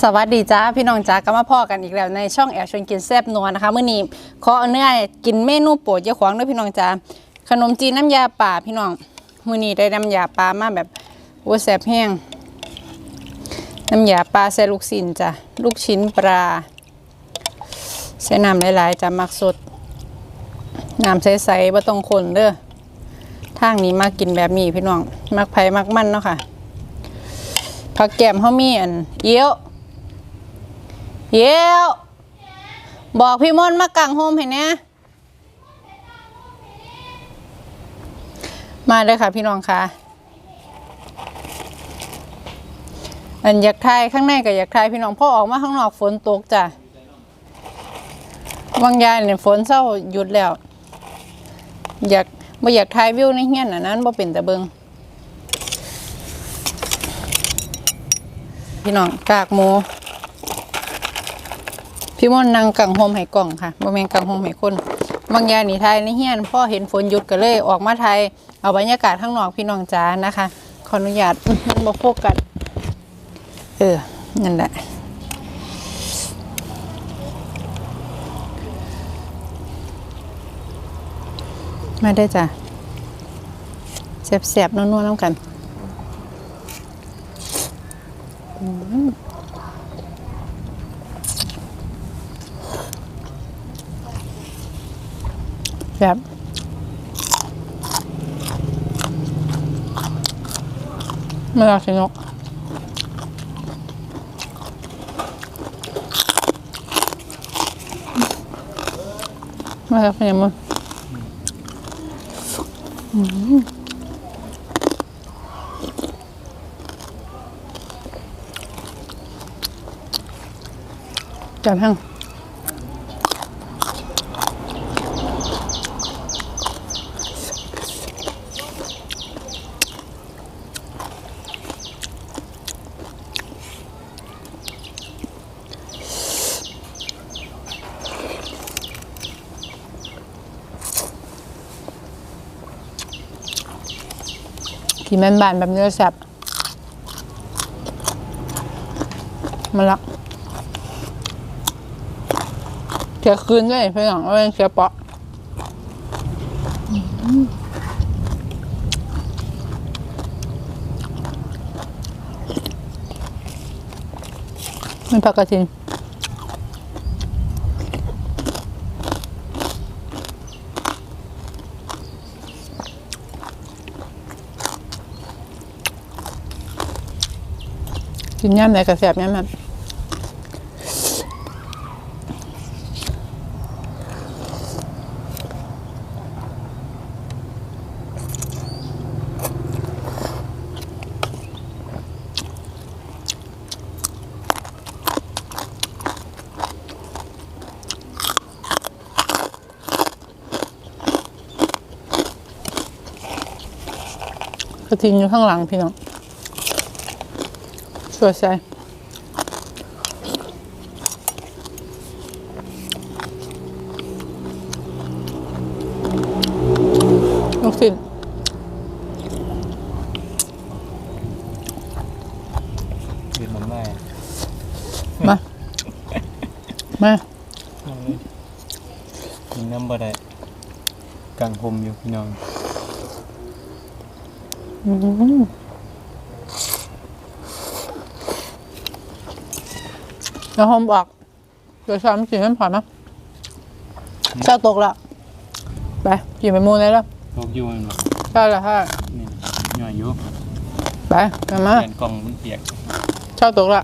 สวัสดีจ้าพี่น้องจ้าก็มาพ่อกันอีกแล้วในช่องแอลชวนกินแซ่บนัวนะคะเมื่อนี้ขอเอาเนื้อกินเมนูโปรดเจ้าของด้วยพี่น้องจ้าขนมจีนน้ำยาป่าพี่น้องมื่อนี้ได้น้ำยาปลามาแบบโอ้แซ่บแห้งน้ำยาปลาใส่ลูกชิ้นจ้ะลูกชิ้นปลาใส่น้ำหลายๆจ้ะมักสดน้ำใสๆบ่ต้องคนเด้อทางนี้มากินแบบนี้พี่น้องมักไผ่มักมันเนาะค่ะผักแก้มเขามีอันเยี่ยว เยี่ยวบอกพี่มนมากางโฮมให้เนี่ยมาเลยค่ะพี่น้องค่ะ อันอยากทายข้างในกับอยากทายพี่น้องพ่อออกมาข้างนอกฝนตกจ้ะบางยายเนี่ยฝนเศร้าหยุดแล้ว อยากบ่อยากทายวิวในเฮียนอันนั้นบ่เป็นแต่เบิงพี่น้องกากหมู พี่มนนั่งกังโฮมให้กล่องค่ะบ่แม่นกังโฮมให้คน บางยางนี่ไทยในเฮียนพ่อเห็นฝนหยุดก็เลยออกมาไทยเอาบรรยากาศข้างนอกพี่น้องจ้านะคะ ขออนุญาตมันบ่โฟกัสเออ นั่นแหละมาได้จ้ะแสบๆนัวๆน้ำกัน แบบไม่รักสินกไม่รักเป็นยังไงจับแห้ กินแม่นบานแบบเนื้อแซ่บมาละเที่ยคืนด้วยเพี่องเอาเป็นเสียเปาะมันผักกระถิน กินย่ำไหนกระแสบย่ำมันกระทิงอยู่ข้างหลังพี่น้อง สวยใส่ลูกศิษย์เรียนมันแม่มา มากินน้ำบ่ได้กลางพมอยู่พี่น้อง แล้วโฮมบอกเดี๋ยวซ้ำกินน้ำผ่อนนะเช้าตกละไปกินไปมูนเลยแล้วพกอยู่มันบ่ใช่ละใช่นี่หน่อยอยู่ไปกันมาแผ่นกล่องมันเปียกเช้าตกละ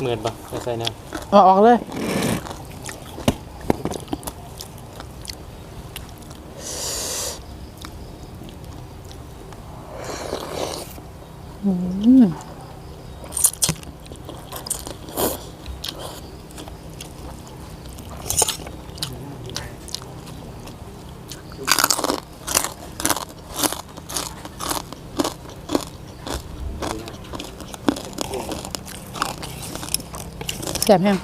เหมือนปะจะใส่น้เอาออกเลย ซ่บแห้ง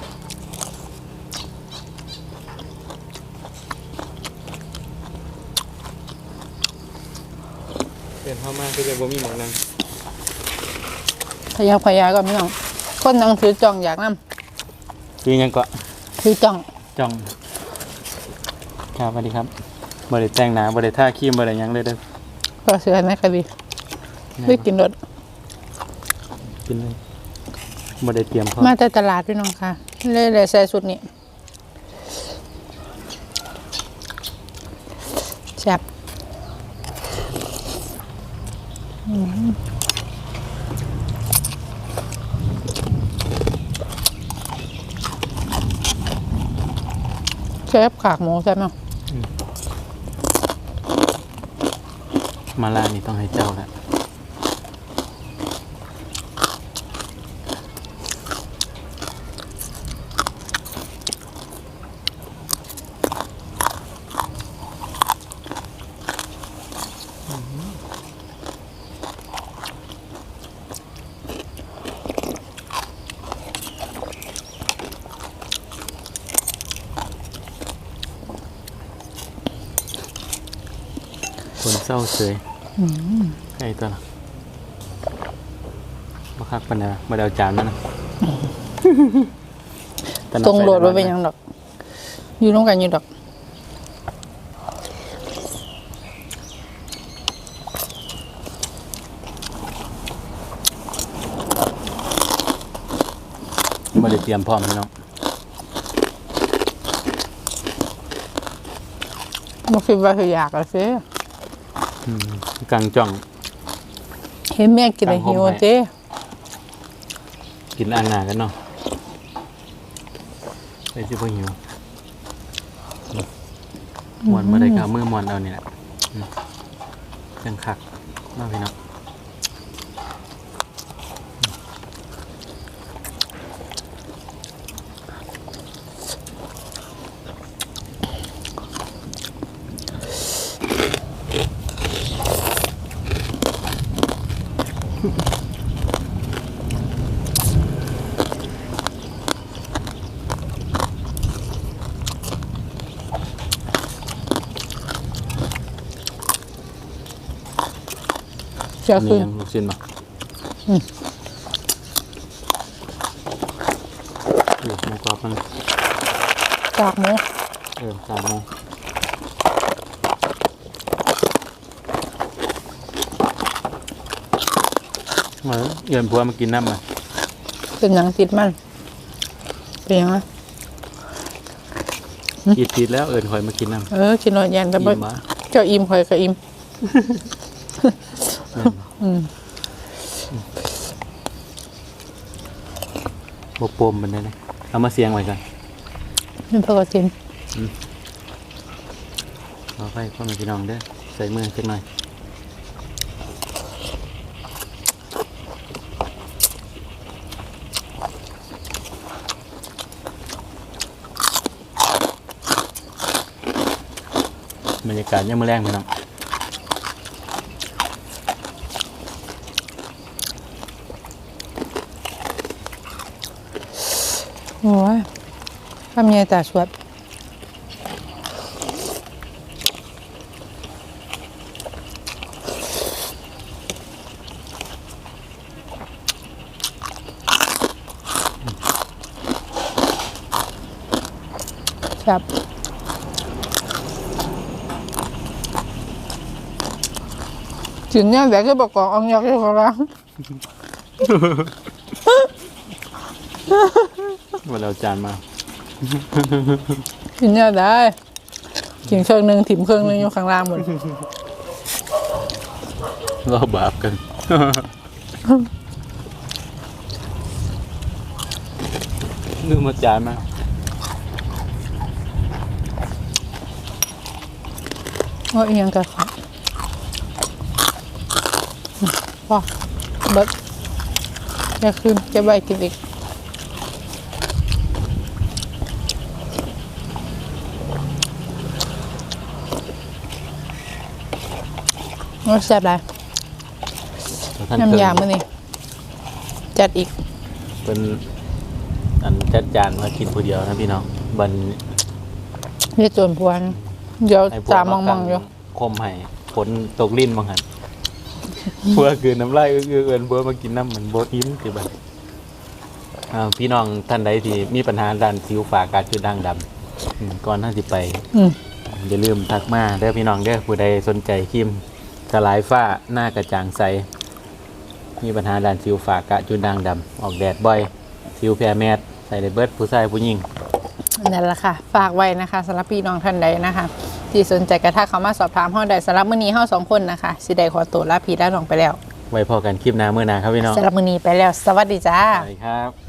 เป็นเข้ามากคืจะบ่มีหมองนังพยาพยาก็ไม่ต้องคนนังถือจองอยากนั่คือยังก็ถือจองจอง ครับสวัสดีครับบริแจ้งหนาบริท่าขี้บริยังเลยเด้อก็เสือนะคดีไม่กินรสกินเลย บ่ได้เตรียมพร้อมมาแต่ตลาดพี่น้องค่ะ เลยเลยใส่สุดนี้แซ่บอืมแซ่บขากหมูใช่ไหมมาลานี่ต้องให้เจ้าละ เศร้าเสยไอ้ตัวละมาคักปันเดามาเดาจานมันนะแต่นับตรงโหลดใส่ไว้เป็นหยังดอก อยู่ร่วมกันอยู่ดอกมาได้เตรียมพร้อมพี่น้องมันคิดว่าคืออยากอะเซ่ อืมกลางจ่อง เห็นแม่กินอะไรหิวอะเจ้กินอ่างหนากันเนาะไปสิพ่อหิวหมวนมาได้กับมือหมวนเอานี่แหละอืมจังคักเนาะพี่น้อง เชื่อมีขึ้น ยังลูกชิ้นบ่อืม นี่หมูกรอบมันกากหมูเออสามโมงมา เยือนพัวมากินน้ำมาเป็นหยังติดมันเป็นหยังอะอีดติดแล้วเอิญคอยมากินน้ำเออกินหน่อยแยนแต่บ่อิ่มวะเจ้าอิ่มคอยก็อิ่มอืมบกปมมันได้เลยเอามาเสียงไว้ก่อนนี่พอก็กินเอาไปพ่อแม่พี่น้องเด้อใส่มือสักหน่อยบรรยากาศยังมือแรงพี่น้องโอ้ยทำยังไงแต่สวดครับ ถึงเนี่ยเดี๋ยวจะบอกกองเองยอกอยู่ของเราวันเราจานมา กินเนี่ยได้กินเครื่องหนึ่งถิ่มเครื่องหนึ่งอยู่ข้างล่างหมดเราบาปกัน นึกมาจานมาว่าอีหยังกันครับ พ่อเบิดอย่าคืนจะใบกินอีกว่าแซ่บไรท่านน้ำยาเพิ่มื่อนี้จัดอีก เป็นอันจัดจานมากินผู้เดียวนะพี่น้องบันเรียกจวนพวนเดี๋ยวให้พวกตามมองมองๆอยู่คมให้ฝนตกลิ้นบางหัน บัวคือน้ำลายเอื้อเอินบัวมากินน้ำเหมือนบัวอินคือแบบอ่าพี่น้องท่านใดที่มีปัญหาด้านผิวฝากาจุดด่างดำอืมก่อนท่านสิไปอืมอย่าลืมทักมาเด้อพี่น้องเด้อผู้ใดสนใจครีมสลายฝ้าหน้ากระจ่างใส มีปัญหาด้านสิวฝากะจุดด่างดำออกแดดบ่อยสิวแพ้แมสใส่ได้เบิดผู้ชายผู้หญิงนั่นแหละค่ะ ฝากไว้นะคะสำหรับพี่น้องท่านใดนะคะ ที่สนใจกระทักเขามาสอบถามห้องใดสำหรับมื้อนี้ห้าสองคนนะคะสิได้ขอตัวลาพี่ลาน้องไปแล้ว ไว้พอกันคลิปหน้าเมื่อหนาครับพี่น้องสำหรับมื้อนี้ไปแล้ว สวัสดีจ้า สวัสดีครับ